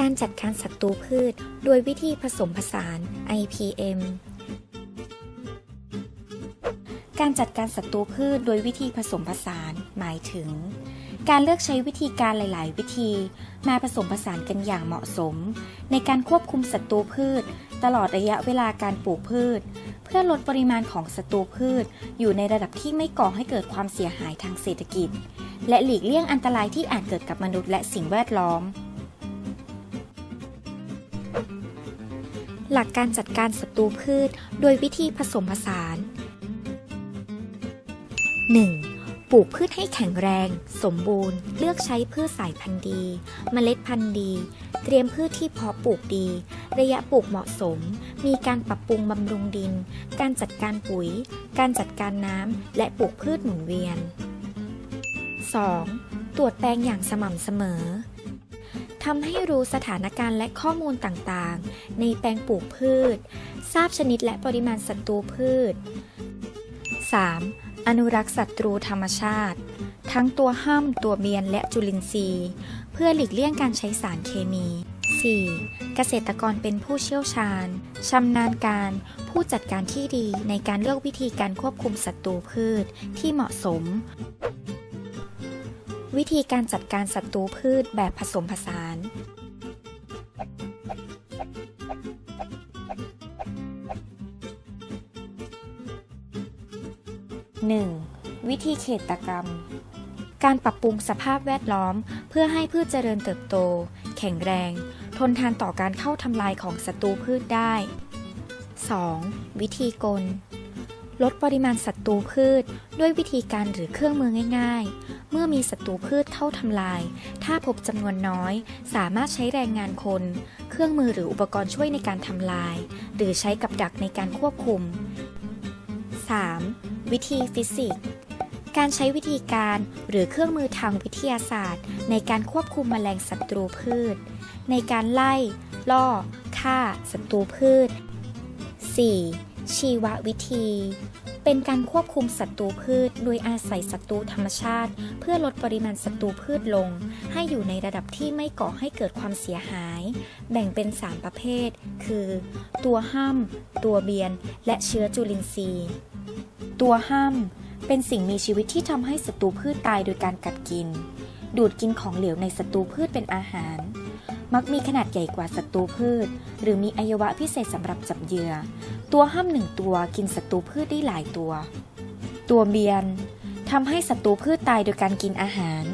การจัดการศัตรูพืช โดยวิธีผสมผสาน IPM การจัดการศัตรูพืชโดยวิธีผสมผสานหมายถึง การเลือกใช้วิธีการหลาย ๆ วิธี มาผสมผสานกันอย่างเหมาะสม ในการควบคุมศัตรูพืช ตลอดระยะเวลาการปลูกพืช เพื่อลดปริมาณของศัตรูพืช อยู่ในระดับที่ไม่ก่อให้เกิดความเสียหายทางเศรษฐกิจ และหลีกเลี่ยงอันตรายที่อาจเกิดกับมนุษย์และสิ่งแวดล้อม หลักการจัดการศัตรูพืชโดยวิธีผสมผสาน 1. ปลูกพืชให้แข็งแรง สมบูรณ์ เลือกใช้พืชสายพันธุ์ดี เมล็ดพันธุ์ดี เตรียมพืชที่เพาะปลูกดี ระยะปลูกเหมาะสม มีการปรับปรุงบำรุงดิน การจัดการปุ๋ย การจัดการน้ำ และปลูกพืชหมุนเวียน 2. ตรวจแปลงอย่างสม่ำเสมอ ทำให้รู้สถานการณ์และข้อมูลต่างๆ ในแปลงปลูกพืช ทราบชนิดและปริมาณศัตรูพืช 3. อนุรักษ์ศัตรูธรรมชาติ ทั้งตัวห้ามตัวเบียนและจุลินทรีย์ เพื่อหลีกเลี่ยงการใช้สารเคมี 4. เกษตรกรเป็นผู้เชี่ยวชาญชำนาญการผู้จัดการที่ดีในการเลือกวิธีการควบคุมศัตรูพืชที่เหมาะสม วิธีการจัดการศัตรูพืชแบบผสมผสาน 1. วิธีเขตกรรม การปรับปรุงสภาพแวดล้อม เพื่อให้พืชเจริญเติบโต แข็งแรง ทนทานต่อการเข้าทำลายของศัตรูพืชได้ 2. วิธีกล ลดปริมาณศัตรูพืช ด้วยวิธีการหรือเครื่องมือง่ายๆ เมื่อมีศัตรูพืชเข้าทำลาย ถ้าพบจำนวนน้อย สามารถใช้แรงงานคน เครื่องมือหรืออุปกรณ์ช่วยในการทำลาย หรือใช้กับดักในการควบคุม 3. วิธีฟิสิกส์การใช้วิธีการหรือเครื่องมือทางวิทยาศาสตร์ ในการควบคุมแมลงศัตรูพืช ในการไล่ ล่อ ฆ่าศัตรูพืช 4. ชีววิธี เป็นการควบคุมศัตรูพืช โดยอาศัยศัตรูธรรมชาติ เพื่อลดปริมาณศัตรูพืชลง ให้อยู่ในระดับที่ไม่ก่อให้เกิดความเสียหาย แบ่งเป็น 3 ประเภท คือ ตัวห้ามตัวเบียน และเชื้อจุลินทรีย์ ตัวห้ามเป็นสิ่งมีชีวิตที่ทำให้ศัตรูพืชตายโดยการกัดกิน ดูดกินของเหลวในศัตรูพืชเป็นอาหาร มักมีขนาดใหญ่กว่าศัตรูพืช หรือมีอวัยวะพิเศษสำหรับจับเหยื่อ ตัวห้ามหนึ่งตัวกินศัตรูพืชได้หลายตัว ตัวเบียนทำให้ศัตรูพืชตายโดยการกินอาหาร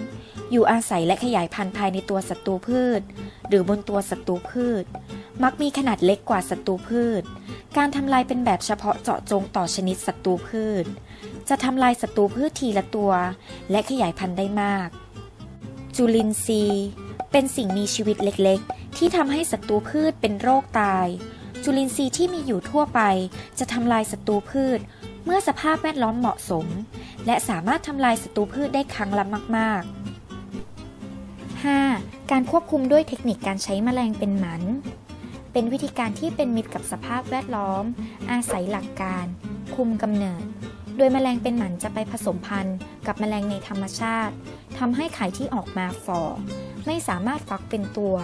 อยู่อาศัยและขยายพันธุ์ภายในตัวศัตรูพืช หรือบนตัวศัตรูพืช มักมีขนาดเล็กกว่าศัตรูพืช การทำลายเป็นแบบเฉพาะเจาะจงต่อชนิดศัตรูพืช จะทำลายศัตรูพืชทีละตัว และขยายพันธุ์ได้มาก จุลินทรีย์ เป็นสิ่งมีชีวิตเล็กๆ ที่ทำให้ศัตรูพืชเป็นโรคตาย จุลินทรีย์ที่มีอยู่ทั่วไป จะทำลายศัตรูพืช เมื่อสภาพแวดล้อมเหมาะสม และสามารถทำลายศัตรูพืชได้ครั้งละมาก ๆ 5. การควบคุมด้วยเทคนิคการใช้แมลงเป็นหมันเป็นวิธีการที่เป็นมิตรกับสภาพแวดล้อม อาศัยหลักการ คุมกำเนิด โดยแมลงเป็นหมันจะไปผสมพันธุ์ กับแมลงในธรรมชาติทำให้ไข่ที่ออกมาฝ่อ ไม่สามารถฟักเป็นตัว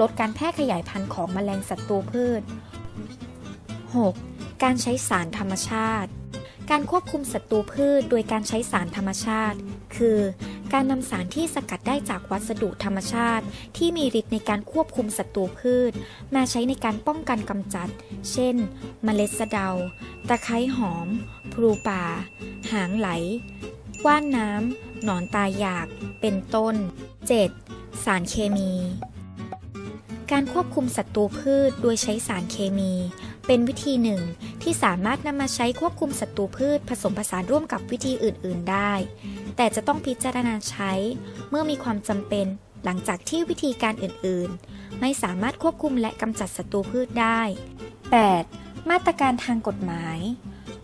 ลดการแพร่ขยายพันธุ์ของแมลงศัตรูพืช 6. การใช้สารธรรมชาติ การควบคุมศัตรูพืชโดยการใช้สารธรรมชาติ คือ การนำสารที่สกัดได้จากวัสดุธรรมชาติ ที่มีฤทธิ์ในการควบคุมศัตรูพืช มาใช้ในการป้องกันกำจัด เช่น เมล็ดสะเดา ตะไคร้หอม พลูป่า หางไหล ว่านน้ำหนอนตายอยาก เป็นต้น 7. สารเคมี การควบคุมศัตรูพืชโดยใช้สารเคมี เป็นวิธีหนึ่งที่สามารถนำมาใช้ควบคุมศัตรูพืชผสมผสานร่วมกับวิธีอื่น ๆ ได้ แต่จะต้องพิจารณาใช้เมื่อมีความจำเป็นหลังจากที่วิธีการอื่น ๆ ไม่สามารถควบคุมและกำจัดศัตรูพืชได้ 8. มาตรการทางกฎหมาย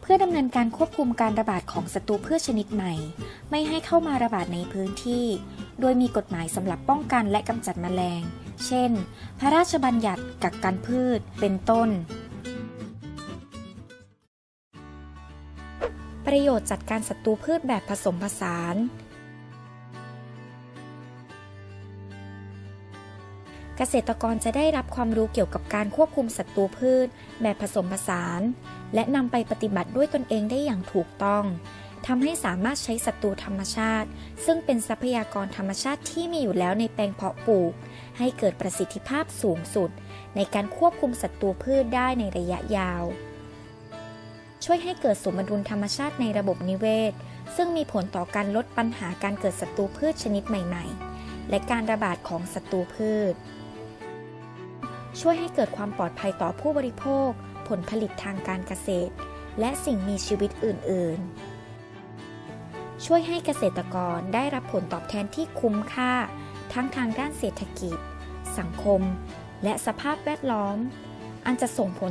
เพื่อดำเนินการควบคุมการระบาดของศัตรูพืชชนิดใหม่ ไม่ให้เข้ามาระบาดในพื้นที่ โดยมีกฎหมายสำหรับป้องกันและกำจัดแมลง เช่น พระราชบัญญัติกักกันพืช เป็นต้น ประโยชน์จัดการศัตรูพืชแบบผสมผสานเกษตรกรจะได้รับความรู้เกี่ยวกับการควบคุมศัตรูพืช แบบผสมผสาน และนำไปปฏิบัติด้วยตนเองได้อย่างถูกต้อง ทำให้สามารถใช้ศัตรูธรรมชาติ ซึ่งเป็นทรัพยากรธรรมชาติที่มีอยู่แล้วในแปลงเพาะปลูก ให้เกิดประสิทธิภาพสูงสุด ในการควบคุมศัตรูพืชได้ในระยะยาว ช่วยให้เกิดสมดุลธรรมชาติในระบบนิเวศ ซึ่งมีผลต่อการลดปัญหาการเกิดศัตรูพืชชนิดใหม่ ๆ และการระบาดของศัตรูพืช ช่วยให้เกิดความปลอดภัยต่อผู้บริโภค ผลผลิตทางการเกษตร และสิ่งมีชีวิตอื่น ๆ ช่วยให้เกษตรกรได้รับผลตอบแทนที่คุ้มค่า ทั้งทางด้านเศรษฐกิจ สังคม และสภาพแวดล้อม อันจะส่งผล